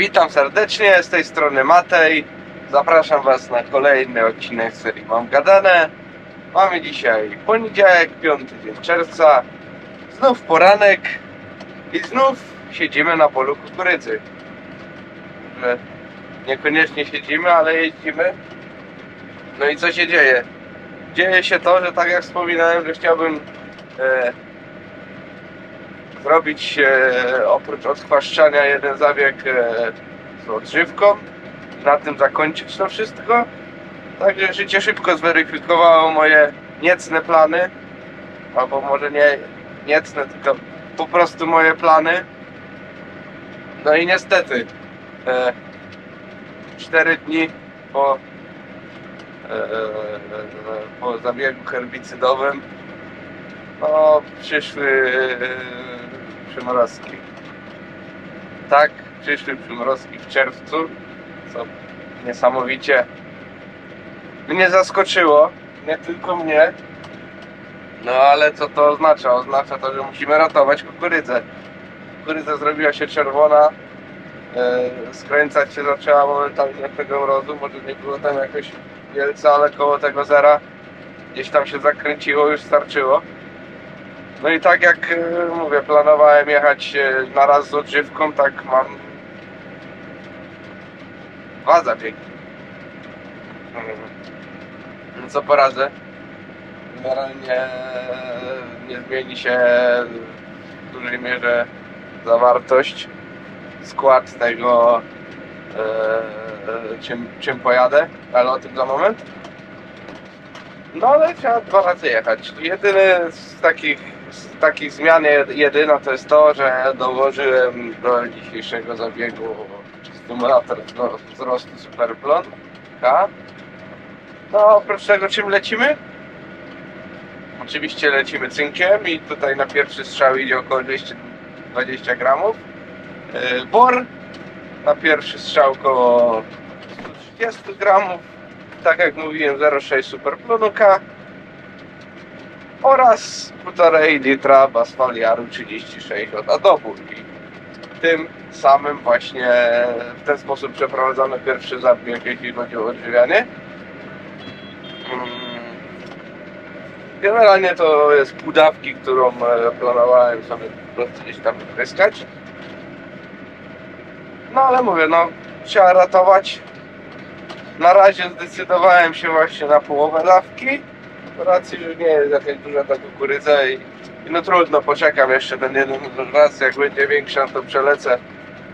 Witam serdecznie, z tej strony Matej. Zapraszam Was na kolejny odcinek serii Mam Gadane. Mamy dzisiaj poniedziałek, piąty dzień czerwca. Znów poranek i znów siedzimy na polu kukurydzy. Niekoniecznie siedzimy, ale jeździmy. No i co się dzieje? Dzieje się to, że tak jak wspominałem, że chciałbym e, zrobić e, oprócz odchwaszczania jeden zabieg e, z odżywką, na tym zakończyć to wszystko. Także życie szybko zweryfikowało moje niecne plany, albo może nie niecne, tylko po prostu moje plany. No i niestety, e, 4 dni po, e, po zabiegu herbicydowym no, przyszły e, przymrozki. Tak, przyszły przymrozki w czerwcu, co niesamowicie mnie zaskoczyło. Nie tylko mnie. No ale co to oznacza? Oznacza to, że musimy ratować kukurydzę. Kukurydza zrobiła się czerwona, e, skręcać się zaczęła momentalnie od tego mrozu. Może nie było tam jakoś wielce, ale koło tego zera gdzieś tam się zakręciło, już starczyło. No i tak jak e, mówię, planowałem jechać e, na raz z odżywką, tak mam dwa zabiegi. No co poradzę? Generalnie nie zmieni się w dużej mierze zawartość, skład tego e, e, czym, czym pojadę, ale o tym za moment. No ale trzeba dwa razy jechać. Jedyny z takich, z takich zmian jed- jedyna to jest to, że dołożyłem do dzisiejszego zabiegu stymulator do wzrostu Superplon K. No oprócz tego czym lecimy? Oczywiście lecimy cynkiem i tutaj na pierwszy strzał idzie około 220 gramów. Yy, Bor na pierwszy strzał około 130 gramów tak jak mówiłem 0,6 Superplonu K oraz 1,5 litra Basfaliaru 36 od Adobu i tym samym właśnie w ten sposób przeprowadzony pierwszy zabieg jeśli chodzi o odżywianie Mm. generalnie to jest pół dawki, którą e, planowałem sobie po prostu gdzieś tam wypryskać no ale mówię, no trzeba ratować na razie zdecydowałem się właśnie na połowę dawki. Racji, że nie jest jakaś duża ta kukurydza i, i no trudno, poczekam jeszcze ten jeden raz, jak będzie większa, to przelecę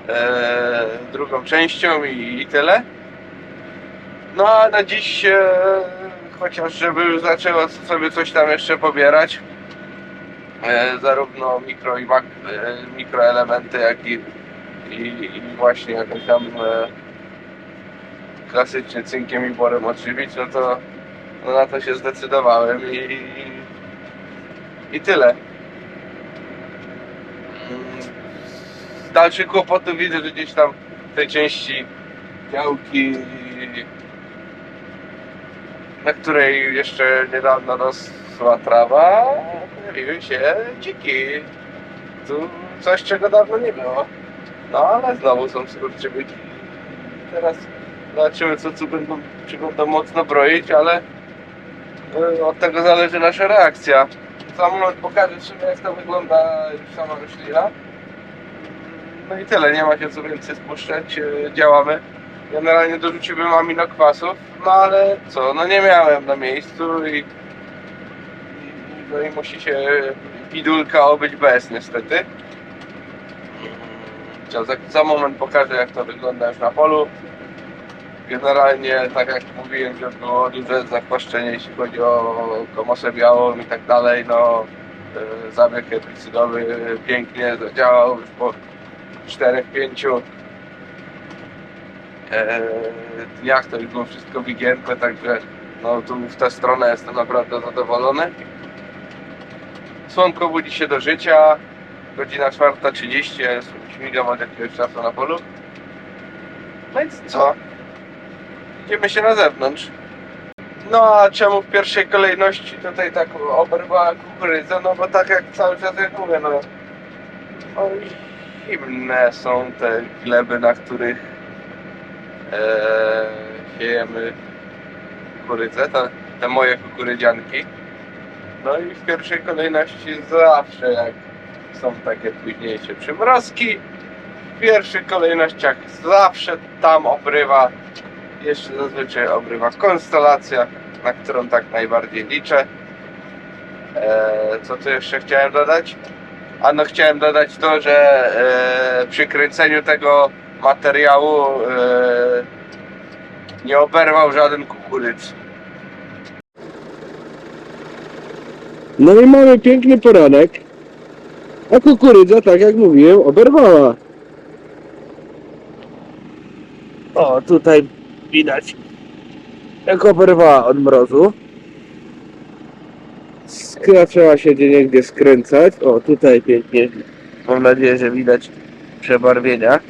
e, drugą częścią i, i tyle. No a na dziś e, chociaż żeby już zaczęło sobie coś tam jeszcze pobierać, e, zarówno mikro i mak, e, mikroelementy, jak i, i, i właśnie jakąś tam e, klasycznie cynkiem i borem odżywić, no to no na to się zdecydowałem i, i tyle. Mm, Z dalszych kłopotów widzę, że gdzieś tam tej części działki, na której jeszcze niedawno rosła trawa, pojawiły się dziki. Tu coś, czego dawno nie było. No ale znowu są skurczybyki. Teraz Zobaczymy co tu będą, czy będą mocno broić, ale od tego zależy nasza reakcja. Za moment pokażę Ci jak to wygląda sama roślina. No i tyle, nie ma się co więcej spuszczać, e, działamy. Generalnie dorzuciłbym aminokwasów, no ale co, no nie miałem na miejscu i, i no i musi się bidulka obyć bez niestety. Co, za, za moment pokażę jak to wygląda już na polu. Generalnie, tak jak mówiłem, że było duże zachwaszczenie, jeśli chodzi o komosę białą i tak dalej, no e, zabieg herbicydowy pięknie zadziałał już po 4-5 e, dniach to już było wszystko wygięte, także no tu w tę stronę jestem naprawdę zadowolony. Słonko budzi się do życia, godzina 4.30, ja jestem śmigam od jakiegoś czasu na polu. No i co? Idziemy się na zewnątrz. No a czemu w pierwszej kolejności tutaj tak oberwała kukurydza? No bo tak jak cały czas jak mówię, no, no inne są te gleby, na których e, siejemy kukurydzę, te, te moje kukurydzianki. No i w pierwszej kolejności zawsze jak są takie późniejsze przymrozki, w pierwszych kolejnościach zawsze tam obrywa, jeszcze zazwyczaj obrywa konstelacja, na którą tak najbardziej liczę. E, co tu jeszcze chciałem dodać? A no chciałem dodać to, że e, przy kręceniu tego materiału e, nie oberwał żaden kukurydz. No i mamy piękny poranek. A kukurydza, tak jak mówiłem, oberwała. O, tutaj widać, jak oberwała od mrozu. Zaczęła się gdzie niegdzie skręcać. O, tutaj pięknie. Mam nadzieję, że widać przebarwienia,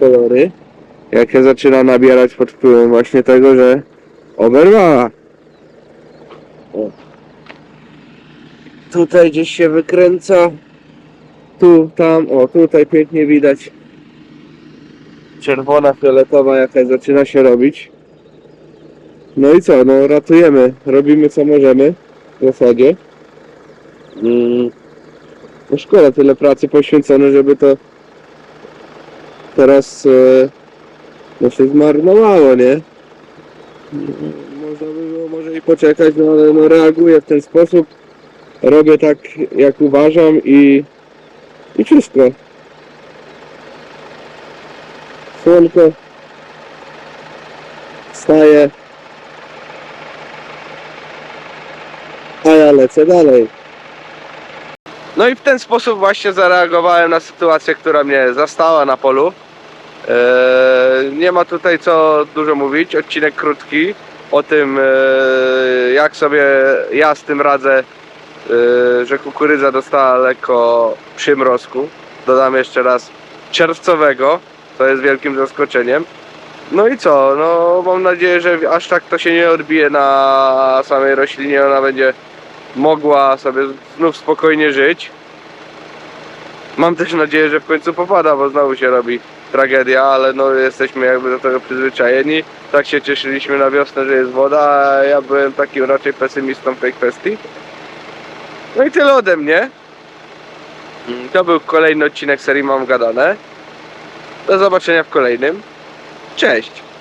kolory. Jak się zaczyna nabierać pod wpływem właśnie tego, że oberwała. O. Tutaj gdzieś się wykręca. Tu, tam, o tutaj pięknie widać. Czerwona, fioletowa jakaś zaczyna się robić. No i co, no ratujemy, robimy co możemy w zasadzie. Mm. No szkoda tyle pracy poświęcono, żeby to teraz e, no się zmarnowało, nie? Można by było może i poczekać, no ale no reaguję w ten sposób robię tak jak uważam i i wszystko. Słonko wstaje lecę dalej. No i w ten sposób właśnie zareagowałem na sytuację, która mnie zastała na polu. Eee, nie ma tutaj co dużo mówić, odcinek krótki o tym, eee, jak sobie ja z tym radzę, eee, że kukurydza dostała lekko przymrozku. Dodam jeszcze raz czerwcowego, to jest wielkim zaskoczeniem. No i co, no mam nadzieję, że aż tak to się nie odbije na samej roślinie, ona będzie mogła sobie znów spokojnie żyć. Mam też nadzieję, że w końcu popada, bo znowu się robi tragedia, ale no jesteśmy jakby do tego przyzwyczajeni. Tak się cieszyliśmy na wiosnę, że jest woda, a ja byłem takim raczej pesymistą w tej kwestii. No i tyle ode mnie. Mm, To był kolejny odcinek serii Mam Gadane. Do zobaczenia w kolejnym. Cześć!